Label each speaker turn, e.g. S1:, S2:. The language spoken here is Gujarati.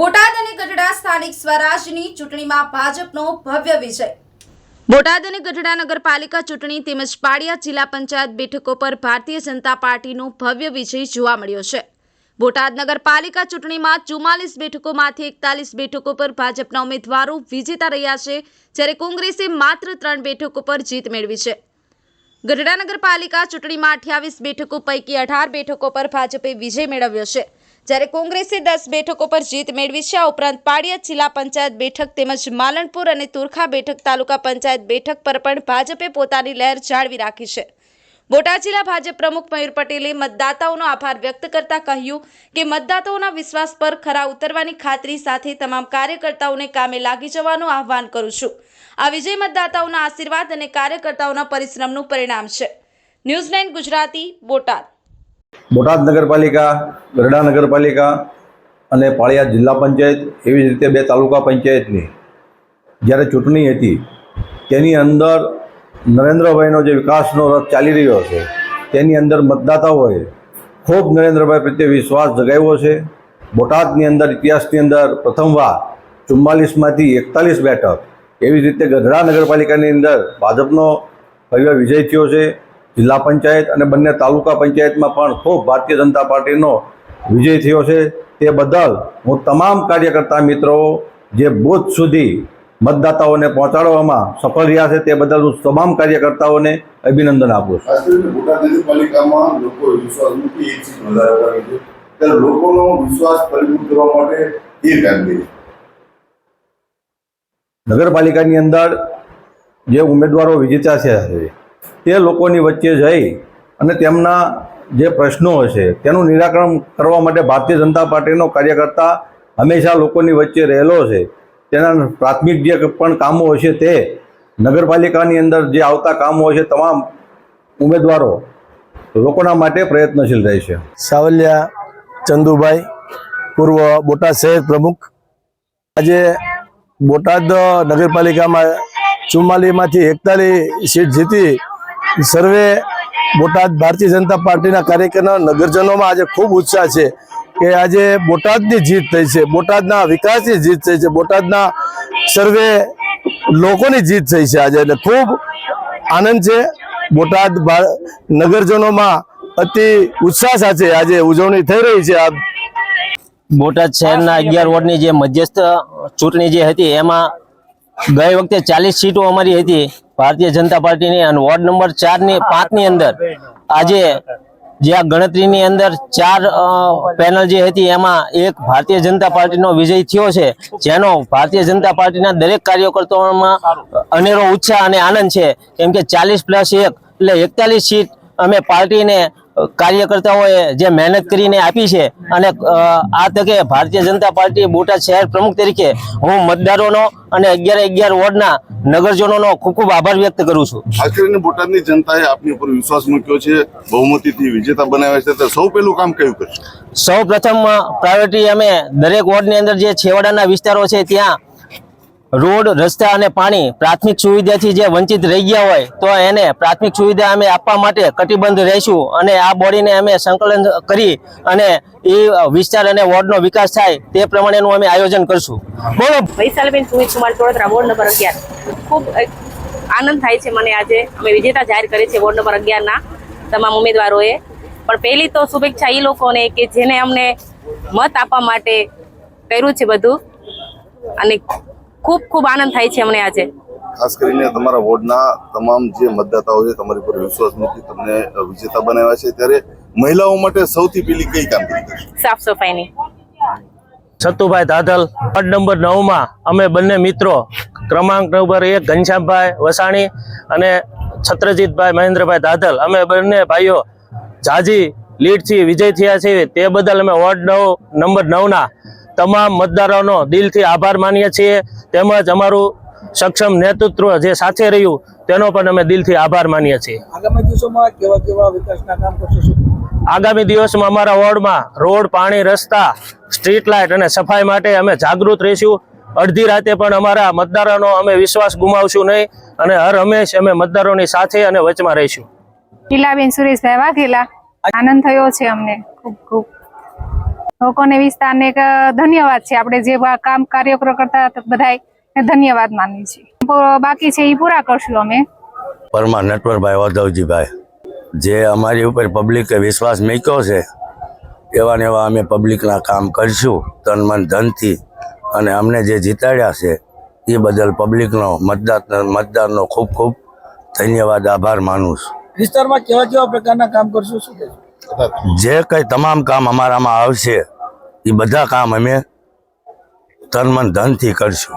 S1: બોટાદ અને ગઢડા સ્થાનિક સ્વરાજની ચૂંટણીમાં ભાજપનો ભવ્ય વિજય. બોટાદ અને ગઢડા નગરપાલિકા ચૂંટણી તેમજ પાડિયા જિલ્લા પંચાયત બેઠકો પર ભારતીય જનતા પાર્ટીનો ભવ્ય વિજય જોવા મળ્યો છે. બોટાદ નગરપાલિકા ચૂંટણીમાં ચુમ્માલીસ બેઠકોમાંથી એકતાલીસ બેઠકો પર ભાજપના ઉમેદવારો વિજેતા રહ્યા છે, જ્યારે કોંગ્રેસે માત્ર ત્રણ બેઠકો પર જીત મેળવી છે. ગઢડા નગરપાલિકા ચૂંટણીમાં અઠ્યાવીસ બેઠકો પૈકી અઢાર બેઠકો પર ભાજપે વિજય મેળવ્યો છે. જ્યારે કોંગ્રેસે દસ બેઠકો પર જીત મેળવી છે, આ ઉપરાંત પાળિયા જિલ્લા પંચાયત બેઠક તેમજ માલણપુર અને તુરખા બેઠક તાલુકા પંચાયત બેઠક પર પણ ભાજપે પોતાની લહેર જાળવી રાખી છે. બોટાદ જિલ્લા ભાજપ પ્રમુખ મયુર પટેલે મતદાતાઓનો આભાર વ્યક્ત કરતા કહ્યું કે મતદાતાઓના વિશ્વાસ પર ખરા ઉતરવાની ખાતરી સાથે તમામ કાર્યકર્તાઓને કામે લાગી જવાનું આહવાન કરું છું. આ વિજય મતદાતાઓના આશીર્વાદ અને કાર્યકર્તાઓના પરિશ્રમનું પરિણામ છે. ન્યૂઝ ગુજરાતી, બોટાદ.
S2: બોટાદ નગરપાલિકા ગરડા નગરપાલિકા અને પાળિયા જિલ્લા પંચાયત એવી જ રીતે બે તાલુકા પંચાયતની જ્યારે ચૂંટણી હતી, તેની અંદર નરેન્દ્રભાઈનો જે વિકાસનો રથ ચાલી રહ્યો છે, તેની અંદર મતદાતાઓએ ખૂબ નરેન્દ્રભાઈ પ્રત્યે વિશ્વાસ જગાવ્યો છે. બોટાદની અંદર, ઇતિહાસની અંદર પ્રથમવાર ચુમ્માલીસમાંથી એકતાલીસ બેઠક એવી જ રીતે ગઢડા નગરપાલિકાની અંદર ભાજપનો ભવ્ય વિજય થયો છે. જિલ્લા પંચાયત અને બંને તાલુકા પંચાયતમાં પણ ખૂબ ભારતીય જનતા પાર્ટીનો વિજય થયો છે. તે બદલ હું તમામ કાર્યકર્તા મિત્રો જે બૂથ સુધી મતદાતાઓને પહોંચાડવામાં સફળ રહ્યા છે તે બદલ હું તમામ કાર્યકર્તાઓને અભિનંદન આપું છું.
S3: લોકોનો વિશ્વાસ કરવા માટે એ કામગીરી
S2: નગરપાલિકાની અંદર જે ઉમેદવારો વિજેતા છે તે લોકોની વચ્ચે જઈ અને તેમના જે પ્રશ્નો હશે તેનું નિરાકરણ કરવા માટે ભારતીય જનતા પાર્ટીનો કાર્યકર્તા હંમેશા લોકોની વચ્ચે રહેલો છે. તેના પ્રાથમિક જે પણ કામો હશે તે નગરપાલિકાની અંદર જે આવતા કામો હશે તમામ ઉમેદવારો લોકોના માટે પ્રયત્નશીલ રહેશે.
S4: સાવલિયા, ચંદુભાઈ, પૂર્વ બોટાદ શહેર પ્રમુખ. આજે બોટાદ નગરપાલિકામાં ચુમ્માલીમાંથી એકતાલીસ સીટ જીતી સર્વે બોટાદ ભારતીય જનતા પાર્ટીના કાર્યકરના નગરજનોમાં આજે ખૂબ ઉત્સાહ છે કે આજે બોટાદની જીત થઈ છે, બોટાદના વિકાસની જીત થઈ છે, બોટાદના સર્વે લોકોની જીત થઈ છે આજે એટલે ખૂબ આનંદ છે. બોટાદ નગરજનોમાં અતિ ઉત્સાહ સાથે આજે ઉજવણી થઈ રહી છે આ
S5: બોટાદ શહેરના અગિયાર વોર્ડની જે મધ્યસ્થ ચૂંટણી જે હતી, એમાં ગઈ વખતે ચાલીસ સીટો અમારી હતી ભારતીય જનતા પાર્ટીની અને વોર્ડ નંબર ચારની પાંચની અંદર. આજે જે આ ગણતરીની અંદર ચાર પેનલ જે હતી એમાં એક ભારતીય જનતા પાર્ટીનો વિજય થયો છે, જેનો ભારતીય જનતા પાર્ટીના દરેક કાર્યકર્તાઓમાં અનેરો ઉત્સાહ અને આનંદ છે. કેમ કે ચાલીસ પ્લસ એક એટલે એકતાલીસ સીટ અમે પાર્ટીને કાર્યકર્તાઓએ જે મહેનત કરીને આપી છે અને આ તકે ભારતીય જનતા પાર્ટી બોટાદ શહેર પ્રમુખ તરીકે હું મતદારોનો અને અગિયાર અગિયાર વોર્ડના નગરજનોનો ખૂબ ખૂબ આભાર વ્યક્ત કરું છું.
S3: ખાસ કરીને બોટાદની જનતાએ આપની ઉપર વિશ્વાસ મૂક્યો છે બહુમતીથી વિજેતા બનાવ્યા છે. તો સૌ પહેલું કામ કયું કરશે?
S5: સૌ પ્રથમ પ્રાયોરિટી અમે દરેક વોર્ડની અંદર જે છેવાડાના વિસ્તારો છે ત્યાં રોડ, રસ્તા અને પાણી પ્રાથમિક સુવિધાથી જે વંચિત રહી ગયા હોય, તો એને પ્રાથમિક સુવિધા અમે આપવા માટે કટિબદ્ધ રહીશું અને આ બોડીને અમે સંકલન કરી અને એ વિસ્તાર અને વોર્ડનો વિકાસ થાય તે પ્રમાણેનું અમે આયોજન કરશું. બોલો.
S6: વૈશાલબેન, સુમિત કુમાર ચૌધરા વોર્ડ નંબર અગિયાર. ખૂબ આનંદ થાય છે મને આજે. અમે વિજેતા જાહેર કરી છે વોર્ડ નંબર અગિયારના તમામ ઉમેદવારોએ. પણ પહેલી તો શુભેચ્છા એ લોકોને કે જેને અમને મત આપવા માટે કર્યું છે બધું. અને ખૂબ ખૂબ આનંદ થાય છે અમને આજે.
S3: ખાસ કરીને તમારા વોર્ડના તમામ જે મતદાતાઓ છે તમારી પર વિશ્વાસ મૂકી તમને વિજેતા બનાવ્યા છે. ત્યારે મહિલાઓ માટે સૌથી પહેલી કઈ કામગીરી
S6: સાફ સફાઈની.
S5: છતુભાઈ દાદલ વોર્ડ નંબર નવમાં અમે બંને મિત્રો ક્રમાંક નંબર એક ઘનશ્યામભાઈ વસાણી અને છત્રજીતભાઈ મહેન્દ્રભાઈ દાદલ અમે બંને ભાઈઓ જાજી લીડથી વિજય થયા છીએ. તે બદલ અમે વોર્ડ નવ નંબર નવના તમામ મતદારોનો દિલથી આભાર માનીએ છીએ. તેમજ અમારું સક્ષમ નેતૃત્વ જે સાથે રહ્યું તેનો પણ અમે દિલથી આભાર માનીએ છીએ.
S7: આગામી દિવસોમાં કેવા કેવા વિકાસના કામ કરશો
S5: આગામી દિવસમાં અમારા વોર્ડમાં રોડ પાણી રસ્તા સ્ટ્રીટ લાઇટ અને સફાઈ માટે અમે જાગૃત રહીશું. અડધી રાતે પણ અમારા મતદારોનો અમે વિશ્વાસ ગુમાવશું નહીં અને હર હંમેશ અમે મતદારોની સાથે અને વચમાં રહીશું.
S8: લીલાબેન સુરેશભાઈ વાઘેલા આનંદ થયો છે અમને. ખૂબ ખૂબ. લોકોને વિસ્તારને એક ધન્યવાદ છે. આપણે જે કામ કાર્યક્રમ કરતા બધાય ધન્યવાદ માનીએ છીએ. બાકી છે એ પૂરા કરશું અમે.
S7: પરમાર નટવરભાઈ વાધવજીભાઈ જે અમારી ઉપર પબ્લિકે વિશ્વાસ મૂક્યો છે એવા ને એવા અમે પબ્લિકના કામ કરીશું તન મન ધનથી. અને અમને જે જીતાડ્યા છે એ બદલ પબ્લિકનો મતદાર મતદારનો ખૂબ ખૂબ ધન્યવાદ આભાર માનું છું.
S9: વિસ્તારમાં કેવા કેવા પ્રકારના કામ કરશું શું કહેશો?
S7: જે કંઈ તમામ કામ અમારામાં આવશે એ બધા કામ અમે તન મન ધનથી કરશું.